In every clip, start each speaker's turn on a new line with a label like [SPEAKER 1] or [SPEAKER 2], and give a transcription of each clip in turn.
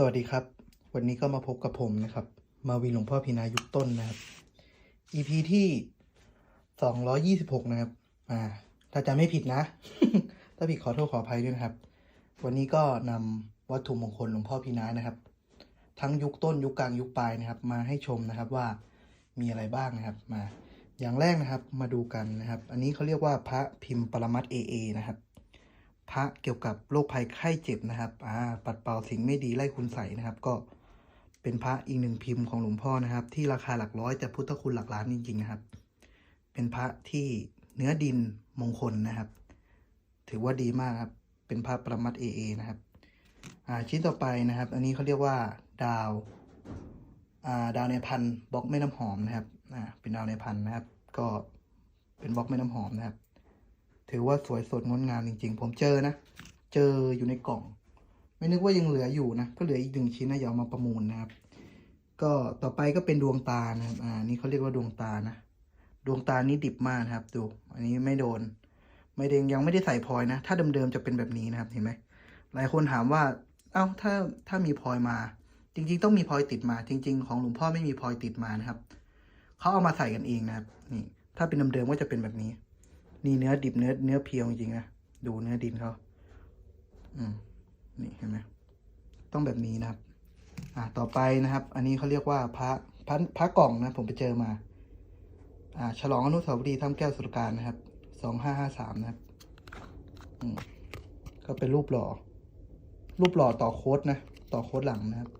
[SPEAKER 1] สวัสดีครับ วันนี้ก็มาพบกับผมนะครับ มาวินหลวงพ่อพินายุคต้นนะครับ EP ที่สองร้อยี่สิบหกนะครับ อ่า ถ้าจำไม่ผิดนะ ถ้าผิดขอโทษขออภัยด้วยนะครับ วันนี้ก็นำวัตถุมงคลหลวงพ่อพินานะครับ ทั้งยุคต้นยุคกลางยุคปลายนะครับ มาให้ชมนะครับว่ามีอะไรบ้างนะครับ มา อย่างแรกนะครับ มาดูกันนะครับ อันนี้เขาเรียกว่าพระพิมพ์ปรมัตเอเอนะครับ พระเกี่ยวกับโรคภัยไข้เจ็บนะครับอ่าปัดเป่าสิ่งไม่ดีไล่คุณใส่นะครับ ก็เป็นพระอีกหนึ่งพิมพ์ของหลวงพ่อนะครับ ที่ราคาหลักร้อยแต่พุทธคุณหลักล้านจริงๆนะครับ เป็นพระที่เนื้อดินมงคลนะครับ ถือว่าดีมากครับ เป็นพระประมัดเอเอนะครับอ่าชิ้นต่อไปนะครับ อันนี้เขาเรียกว่าดาวอ่าดาวในพันบล็อกแม่น้ำหอมนะครับอ่าเป็นดาวในพันนะครับ ก็เป็นบล็อกแม่น้ำหอมนะครับ ถือว่าสวยสดงดงามจริง ๆ ผมเจอนะ เจออยู่ในกล่อง ไม่นึกว่ายังเหลืออยู่นะ ก็เหลืออีกหนึ่งชิ้นนะอย่าเอามาประมูลนะครับ ก็ต่อไปก็เป็นดวงตานะครับ อ่า นี่เขาเรียกว่าดวงตานะ ดวงตานี้ดิบมากนะครับ ดู อันนี้ไม่โดน ไม่เดงยังไม่ได้ใส่พลอยนะ ถ้าเดิมๆจะเป็นแบบนี้นะครับ เห็นไหม หลายคนถามว่า เอ้า ถ้า ถ้ามีพลอยมา จริง ๆ ต้องมีพลอยติดมา จริง ๆ ของหลวงพ่อไม่มีพลอยติดมานะครับ เขาเอามาใส่กันเองนะครับ นี่ ถ้าเป็นเดิมๆก็จะเป็นแบบนี้ นี่เนื้อดิบเนื้อเนื้อเพียวจริงนะดูเนื้อดินเขาอืมนี่เห็นไหมต้องแบบนี้นะครับ อ่าต่อไปนะครับ อันนี้เขาเรียกว่าพระพระพระกล่องนะผมไปเจอมา อ่า ฉลองอนุสาวรีย์ถ้ำแก้วสุรการนะครับสองห้าห้าสามนะครับ อืมก็เป็นรูปหล่อ รูปหล่อต่อโค้ดนะ ต่อโค้ดหลังนะครับ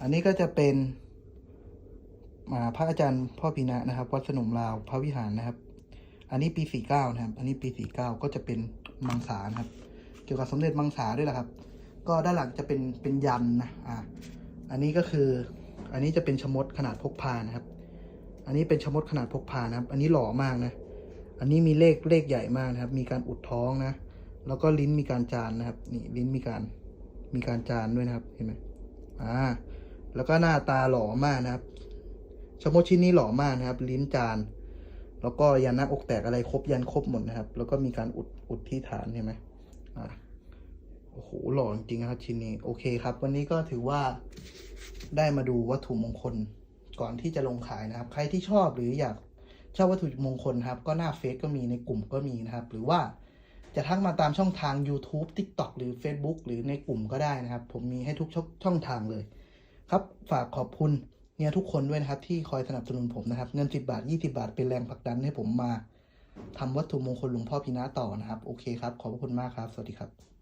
[SPEAKER 1] อันนี้ก็จะเป็นมาพระอาจารย์พ่อพีนะนะครับ วัดสนมลาวพระวิหารนะครับ อันนี้ปีสี่เก้านะครับ อันนี้ปีสี่เก้าก็จะเป็นมังสานะครับ เกี่ยวกับสมเด็จมังสาด้วยแหละครับ ก็ด้านหลังจะเป็นเป็นยันนะ อ่า อันนี้ก็คือ อันนี้จะเป็นชมดขนาดพกพานะครับ อันนี้เป็นชมดขนาดพกพานะครับ อันนี้หล่อมากนะ อันนี้มีเลขเลขใหญ่มากนะครับ มีการอุดท้องนะ แล้วก็ลิ้นมีการจานนะครับ นี่ลิ้นมีการมีการจานด้วยนะครับ เห็นไหมอ่า แล้วก็หน้าตาหล่อมากนะครับ ชมดชิ้นนี้หล่อมากนะครับ ลิ้นจาน แล้วก็ยันหน้าอกแตกอะไรครบยันครบหมดนะครับ แล้วก็มีการอุดอุดที่ฐานเห็นไหมอ่าโอ้โหหล่อจริงๆครับชิ้นนี้โอเคครับ วันนี้ก็ถือว่าได้มาดูวัตถุมงคลก่อนที่จะลงขายนะครับ ใครที่ชอบหรืออยากชอบวัตถุมงคลครับ ก็หน้าเฟซก็มีในกลุ่มก็มีนะครับ หรือว่าจะทักมาตามช่องทาง YouTube TikTok หรือ Facebook หรือในกลุ่มก็ได้นะครับ ผมมีให้ทุกช่องช่องทางเลย ครับฝากขอบคุณ เนี่ยทุกคนด้วยนะครับ ที่คอยสนับสนุนผมนะครับ เงิน 10 บาท 20 บาท เป็นแรงผลักดันให้ผมมาทำวัตถุมงคลหลวงพ่อพีนาต่อนะครับ โอเคครับ ขอบพระคุณมากครับ สวัสดีครับ